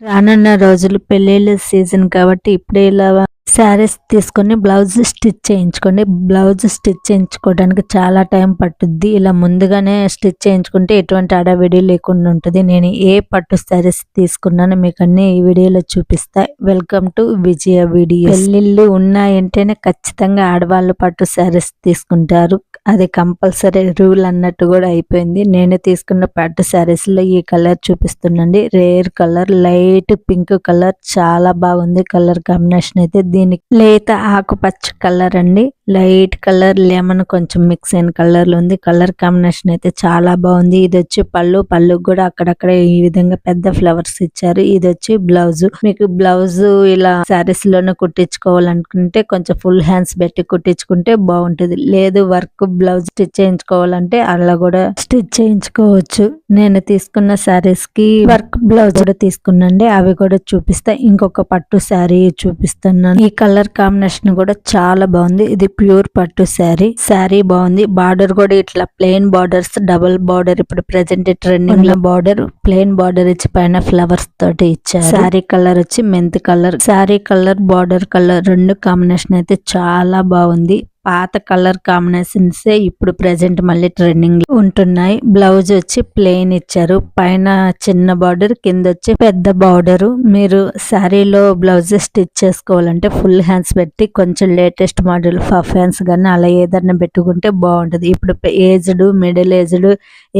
రానున్న రోజులు పెళ్ళిళ్ళ సీజన్ కాబట్టి ఇప్పుడే ఇలా శారీస్ తీసుకొని బ్లౌజ్ స్టిచ్ చేయించుకోండి. బ్లౌజ్ స్టిచ్ చేయించుకోవడానికి చాలా టైం పట్టుద్ది. ఇలా ముందుగానే స్టిచ్ చేయించుకుంటే ఎటువంటి అడవిడి లేకుండా ఉంటుంది. నేను ఏ పట్టు శారీస్ తీసుకున్నానో మీకు అన్ని ఈ వీడియోలో చూపిస్తా. వెల్కమ్ టు విజయ వీడియో పెళ్ళిళ్ళు ఉన్నాయంటేనే ఖచ్చితంగా ఆడవాళ్ళు పట్టు శారీస్ తీసుకుంటారు. అది కంపల్సరీ రూల్ అన్నట్టు కూడా అయిపోయింది. నేను తీసుకున్న పట్టు శారీస్లో ఈ colour చూపిస్తుండండి. Rare colour light pink colour చాలా బాగుంది. కలర్ కాంబినేషన్ అయితే దీనికి లేత ఆకుపచ్చ కలర్ అండి. లైట్ కలర్ లెమన్ కొంచెం మిక్స్ అయిన కలర్లో ఉంది. కలర్ కాంబినేషన్ అయితే చాలా బాగుంది. ఇది వచ్చి పళ్ళు పళ్ళు కూడా అక్కడక్కడ ఈ విధంగా పెద్ద ఫ్లవర్స్ ఇచ్చారు. ఇది వచ్చి బ్లౌజ్. మీకు బ్లౌజ్ ఇలా శారీస్లోనే కుట్టించుకోవాలనుకుంటే కొంచెం ఫుల్ హ్యాండ్స్ పెట్టి కుట్టించుకుంటే బాగుంటుంది. లేదు వర్క్ బ్లౌజ్ స్టిచ్ చేయించుకోవాలంటే అలా కూడా స్టిచ్ చేయించుకోవచ్చు. నేను తీసుకున్న శారీస్కి వర్క్ బ్లౌజ్ కూడా తీసుకున్నాండి. అవి కూడా చూపిస్తా. ఇంకొక పట్టు శారీ చూపిస్తున్నాను. ఈ కలర్ కాంబినేషన్ కూడా చాలా బాగుంది. ఇది ప్యూర్ పట్టు శారీ. శారీ బాగుంది. బార్డర్ కూడా ఇట్లా ప్లెయిన్ బార్డర్స్ డబుల్ బార్డర్. ఇప్పుడు ప్రెసెంట్ ట్రెండింగ్లో బార్డర్ ప్లెయిన్ బార్డర్ ఇచ్చి పైన ఫ్లవర్స్ తోటి ఇచ్చారు. శారీ కలర్ వచ్చి mint colour. Sari colour border colour రెండు కాంబినేషన్ అయితే చాలా బాగుంది. పాత కలర్ కాంబినేషన్స్ ఇప్పుడు ప్రజెంట్ మళ్ళీ ట్రెండింగ్ ఉంటున్నాయి. బ్లౌజ్ వచ్చి ప్లెయిన్ ఇచ్చారు. పైన చిన్న బార్డర్ కింద వచ్చి పెద్ద బార్డర్. మీరు శారీలో బ్లౌజ్ స్టిచ్ చేసుకోవాలంటే ఫుల్ హ్యాండ్స్ పెట్టి కొంచెం లేటెస్ట్ మోడల్ ఫఫ్ హ్యాండ్స్ కానీ అలా ఏదైనా పెట్టుకుంటే బాగుంటుంది. ఇప్పుడు ఏజ్డ్ మిడిల్ ఏజ్డ్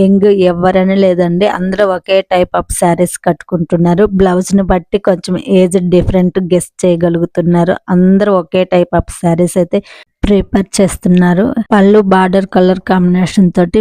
యంగ్ ఎవరైనా లేదండి అందరూ ఒకే టైప్ ఆఫ్ శారీస్ కట్టుకుంటున్నారు. బ్లౌజ్ని బట్టి కొంచెం ఏజ్ డిఫరెంట్ గెస్ట్ చేయగలుగుతున్నారు. అందరూ ఒకే టైప్ ఆఫ్ శారీస్ అయితే ప్రిపేర్ చేస్తున్నారు. పళ్ళు బార్డర్ కలర్ కాంబినేషన్ తోటి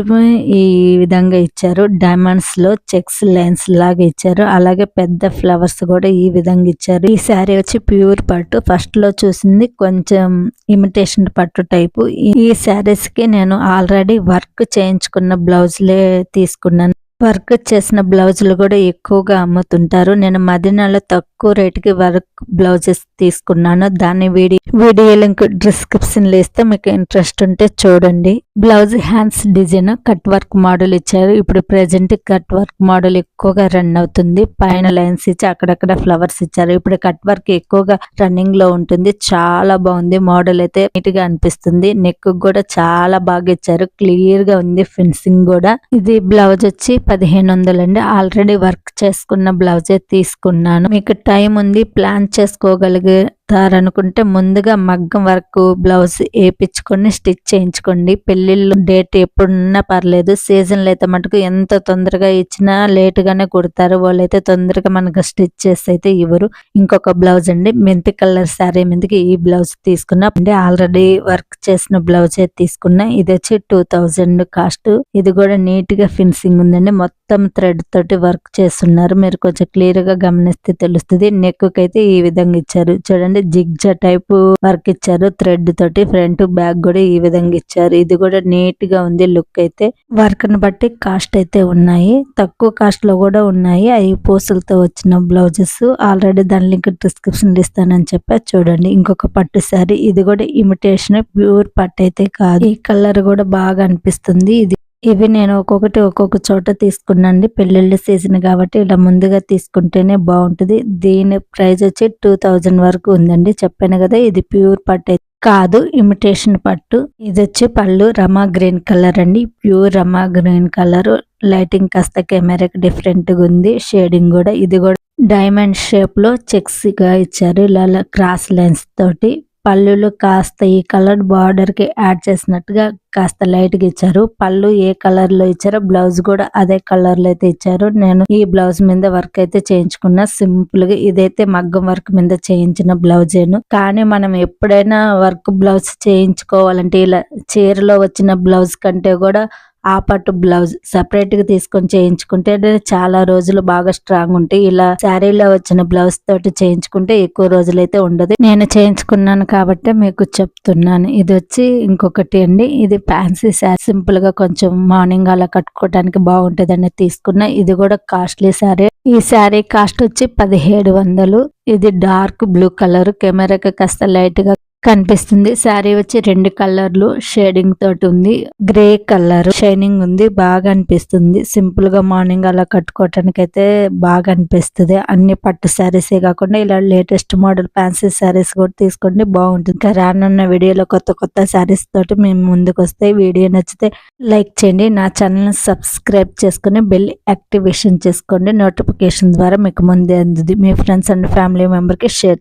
ఈ విధంగా ఇచ్చారు. డైమండ్స్లో చెక్స్ లైన్స్ లాగా ఇచ్చారు. అలాగే పెద్ద ఫ్లవర్స్ కూడా ఈ విధంగా ఇచ్చారు. ఈ శారీ వచ్చి ప్యూర్ పట్టు. ఫస్ట్లో చూసింది కొంచెం ఇమిటేషన్ పట్టు టైపు. ఈ శారీస్కి నేను ఆల్రెడీ వర్క్ చేయించుకున్న బ్లౌజ్లే తీసుకున్నాను. వర్క్ చేసిన బ్లౌజులు కూడా ఎక్కువగా అమ్ముతుంటారు. నేను మదీనాలో తక్కువ రేటుకి వర్క్ బ్లౌజెస్ తీసుకున్నాను. దాన్ని వీడియో వీడియో లింక్ డిస్క్రిప్షన్లో ఇస్తే మీకు ఇంట్రెస్ట్ ఉంటే చూడండి. Blouse hands design cut work model ఇచ్చారు. ఇప్పుడు ప్రెసెంట్ కట్ వర్క్ మోడల్ ఎక్కువగా రన్ అవుతుంది. పైన లైన్స్ ఇచ్చి అక్కడక్కడ ఫ్లవర్స్ ఇచ్చారు. ఇప్పుడు కట్ వర్క్ ఎక్కువగా రన్నింగ్లో ఉంటుంది. చాలా బాగుంది. మోడల్ అయితే నీట్గా అనిపిస్తుంది. నెక్ కూడా చాలా బాగా ఇచ్చారు. క్లియర్గా ఉంది ఫిన్సింగ్ కూడా. ఇది బ్లౌజ్ వచ్చి పదిహేను వందలండి ఆల్రెడీ వర్క్ చేసుకున్న బ్లౌజే తీసుకున్నాను. మీకు టైం ఉంది. ప్లాన్ చేసుకోగలిగే అనుకుంటే ముందుగా మగ్గం వరకు బ్లౌజ్ వేపించుకొని స్టిచ్ చేయించుకోండి. పెళ్ళిళ్ళు డేట్ ఎప్పుడున్నా పర్లేదు. సీజన్లు అయితే మటుకు ఎంత తొందరగా ఇచ్చినా లేట్ గానే కుడతారు. వాళ్ళైతే తొందరగా మనకు స్టిచ్ చేసి అయితే ఇవ్వరు. ఇంకొక బ్లౌజ్ అండి. మెంతి కలర్ శారీ మీదకి ఈ బ్లౌజ్ తీసుకున్నా. అంటే ఆల్రెడీ వర్క్ చేసిన బ్లౌజ్ తీసుకున్నా. ఇది వచ్చి టూ థౌజండ్ కాస్ట్. ఇది కూడా నీట్గా ఫినిషింగ్ ఉందండి. మొత్తం థ్రెడ్ తోటి వర్క్ చేస్తున్నారు. మీరు కొంచెం క్లియర్గా గమనిస్తే తెలుస్తుంది. నెక్ అయితే ఈ విధంగా ఇచ్చారు. చూడండి. చూడండి జిగ్జా టైప్ వర్క్ ఇచ్చారు. థ్రెడ్ తోటి ఫ్రంట్ బ్యాక్ కూడా ఈ విధంగా ఇచ్చారు. ఇది కూడా నీట్గా ఉంది లుక్ అయితే. వర్క్ని బట్టి కాస్ట్ అయితే ఉన్నాయి. తక్కువ కాస్ట్లో కూడా ఉన్నాయి. అవి పూసలతో వచ్చిన బ్లౌజెస్. ఆల్రెడీ దాని లింక్ డిస్క్రిప్షన్ ఇస్తానని చెప్పా. చూడండి ఇంకొక పట్టు శారీ. ఇది కూడా ఇమిటేషన్ ప్యూర్ పట్టు అయితే కాదు. ఈ కలర్ కూడా బాగా అనిపిస్తుంది. ఇది ఇవి నేను ఒక్కొక్కటి ఒక్కొక్క చోట తీసుకున్నాండి పెళ్ళిళ్ళు సీజన్ కాబట్టి ఇలా ముందుగా తీసుకుంటేనే బాగుంటుంది. దీని ప్రైస్ వచ్చి టూ థౌజండ్ వరకు ఉందండి. చెప్పాను కదా ఇది ప్యూర్ పట్టు కాదు ఇమిటేషన్ పట్టు. ఇది వచ్చి పళ్ళు రమా గ్రీన్ కలర్ అండి. Pure Rama green colour. Lighting కాస్త కెమెరాకి డిఫరెంట్గా ఉంది. షేడింగ్ కూడా. ఇది కూడా డైమండ్ షేప్లో చెక్స్గా ఇచ్చారు. ఇలా క్రాస్ లైన్స్ తోటి పళ్ళులో కాస్త ఈ కలర్ బార్డర్కి యాడ్ చేసినట్టుగా కాస్త లైట్గా ఇచ్చారు. పళ్ళు ఏ కలర్లో ఇచ్చారో బ్లౌజ్ కూడా అదే కలర్లో అయితే ఇచ్చారు. నేను ఈ బ్లౌజ్ మీద వర్క్ అయితే చేయించుకున్నా. సింపుల్గా ఇదైతే మగ్గం వర్క్ మీద చేయించిన బ్లౌజేను కానీ మనం ఎప్పుడైనా వర్క్ బ్లౌజ్ చేయించుకోవాలంటే ఇలా చీరలో వచ్చిన బ్లౌజ్ కంటే కూడా ఆ పట్టు బ్లౌజ్ సపరేట్గా తీసుకొని చేయించుకుంటే చాలా రోజులు బాగా స్ట్రాంగ్ ఉంటాయి ఇలా శారీలో వచ్చిన బ్లౌజ్ తోటి చేయించుకుంటే ఎక్కువ రోజులైతే ఉండదు. నేను చేయించుకున్నాను కాబట్టి మీకు చెప్తున్నాను. ఇది వచ్చి ఇంకొకటి అండి. ఇది ఫ్యాన్సీ శారీ సింపుల్గా కొంచెం మార్నింగ్ అలా కట్టుకోవడానికి బాగుంటదని తీసుకున్న. ఇది కూడా కాస్ట్లీ శారీ ఈ శారీ కాస్ట్ వచ్చి పదిహేడు వందలు. ఇది డార్క్ బ్లూ కలర్ కెమెరాకి కాస్త లైట్గా కనిపిస్తుంది. శారీ వచ్చి రెండు కలర్లు షేడింగ్ తోటి ఉంది. గ్రే కలర్ షైనింగ్ ఉంది. బాగా అనిపిస్తుంది. సింపుల్గా మార్నింగ్ అలా కట్టుకోవటానికి అయితే బాగా అనిపిస్తుంది. అన్ని పట్టు శారీసే కాకుండా ఇలా లేటెస్ట్ మోడల్ ఫ్యాన్సీ శారీస్ కూడా తీసుకోండి బాగుంటుంది. ఇంకా రానున్న వీడియోలో కొత్త కొత్త శారీస్ తోటి మేము ముందుకు వస్తే వీడియో నచ్చితే లైక్ చేయండి. నా ఛానల్ సబ్స్క్రైబ్ చేసుకుని బెల్ యాక్టివేషన్ చేసుకోండి. నోటిఫికేషన్ ద్వారా మీకు ముందే అందుది మీ ఫ్రెండ్స్ అండ్ ఫ్యామిలీ మెంబర్కి షేర్